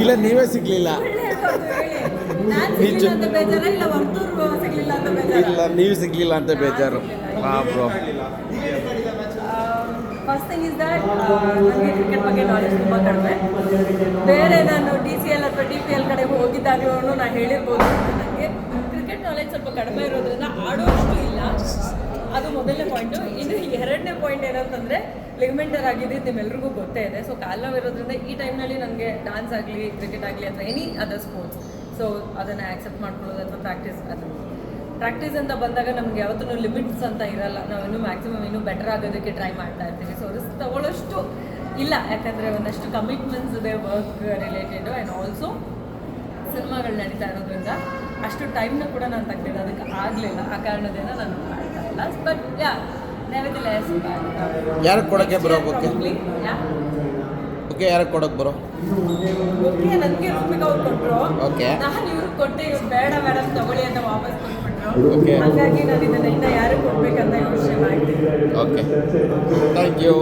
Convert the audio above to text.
ಇಲ್ಲ ನೀವೇ ಸಿಗ್ಲಿಲ್ಲ. ಸಂತೋಷ ಹೇಳ್ಬಾರ್ದು ಹೇಳಿ. ನಾನ್ ಸಿಗ್ಲಿಲ್ಲ ಅಂತ ಬೇಜಾರ? ಇಲ್ಲ ನೀವು ಸಿಗ್ಲಿಲ್ಲ ಅಂತ ಬೇಜಾರು. Bro. First thing is that ನನಗೆ ಕ್ರಿಕೆಟ್ ಬಗ್ಗೆ ನಾಲೆಜ್ ತುಂಬ ಕಡಿಮೆ. ಬೇರೆ ನಾನು ಡಿ ಸಿ ಎಲ್ ಅಥವಾ ಡಿ ಪಿ ಎಲ್ ಕಡೆ ಹೋಗಿದ್ದಾಗಲೂ ನಾನು ಹೇಳಿರ್ಬೋದು. ನನಗೆ ಕ್ರಿಕೆಟ್ ನಾಲೆಜ್ ಸ್ವಲ್ಪ ಕಡಿಮೆ ಇರೋದ್ರಿಂದ ಮೊದಲನೇ ಪಾಯಿಂಟು ಇನ್ನು ಎರಡನೇ ಪಾಯಿಂಟ್ ಏನಂತಂದರೆ ಲಿಗ್ಮೆಂಟರ್ ಆಗಿದ್ದು ನಿಮ್ಮೆಲ್ರಿಗೂ ಗೊತ್ತೇ ಇದೆ. ಸೊ ಕಾಲ್ ಈ ಟೈಮ್ನಲ್ಲಿ ನನಗೆ ಡಾನ್ಸ್ ಆಗಲಿ ಕ್ರಿಕೆಟ್ ಆಗಲಿ ಅಥವಾ ಎನಿ ಅದರ್ ಸ್ಪೋರ್ಟ್ಸ್ ಸೊ ಅದನ್ನು ಆ್ಯಕ್ಸೆಪ್ಟ್ ಮಾಡ್ಕೊಳ್ಳೋದು ಅಥವಾ ಪ್ರಾಕ್ಟೀಸ್ ಅದು. ಪ್ರಾಕ್ಟೀಸ್ ಅಂತ ಬಂದಾಗ ನಮ್ಗೆ ಯಾವತ್ತೂ ಲಿಮಿಟ್ಸ್ ಅಂತ ಇರಲ್ಲ. ನಾವು ಇನ್ನೂ ಮ್ಯಾಕ್ಸಿಮಮ್ ಇನ್ನೂ ಬೆಟರ್ ಆಗೋದಕ್ಕೆ ಟ್ರೈ ಮಾಡ್ತಾ ಇರ್ತೀವಿ. ಸೊ ರಿಸ್ಕ್ ತಗೊಳ್ಳೋಷ್ಟು ಇಲ್ಲ. ಯಾಕಂದರೆ ಒಂದಷ್ಟು ಕಮಿಟ್ಮೆಂಟ್ಸ್ ಇದೆ ವರ್ಕ್ ರಿಲೇಟೆಡು ಆ್ಯಂಡ್ ಆಲ್ಸೋ ಸಿನಿಮಾಗಳು ನಡೀತಾ ಇರೋದ್ರಿಂದ ಅಷ್ಟು ಟೈಮ್ನ ಕೂಡ ನಾನು ತೆಗ್ದಿಡೋದಕ್ಕೆ ಆಗಲಿಲ್ಲ. ಆ ಕಾರಣದಿಂದ ನಾನು ಮಾಡ್ತಾ yeah, ಯಾ ನೆವದಿಲೆಸ್ ಯಾರಿಗೆ ಕೊಡೋಕ್ಕೆ ಬರೋ ಓಕೆ ಓಕೆ ಯಾರಿಗೆ ಕೊಡೋಕೆ ಬರೋ? ಓಕೆ ನನಗೆ ರೂಮಿಗೆ ಅವ್ರು ಕೊಟ್ಟರು Okay. ನಾನು ಇವ್ರಿಗೆ ಕೊಟ್ಟೆ ಇವ್ರು ಬೇಡ ಮೇಡಮ್ ತಗೊಳ್ಳಿ ಅಂತ ವಾಪಸ್ ಕೊಟ್ಬಿಟ್ರು. Okay. ಹಾಗಾಗಿ ನಾನು ಇದನ್ನ ಇನ್ನ ಯಾರಿಗೆ ಕೊಡ್ಬೇಕಂತ ಯೋಚನೆ ಮಾಡ್ತೀನಿ. ಓಕೆ. Thank you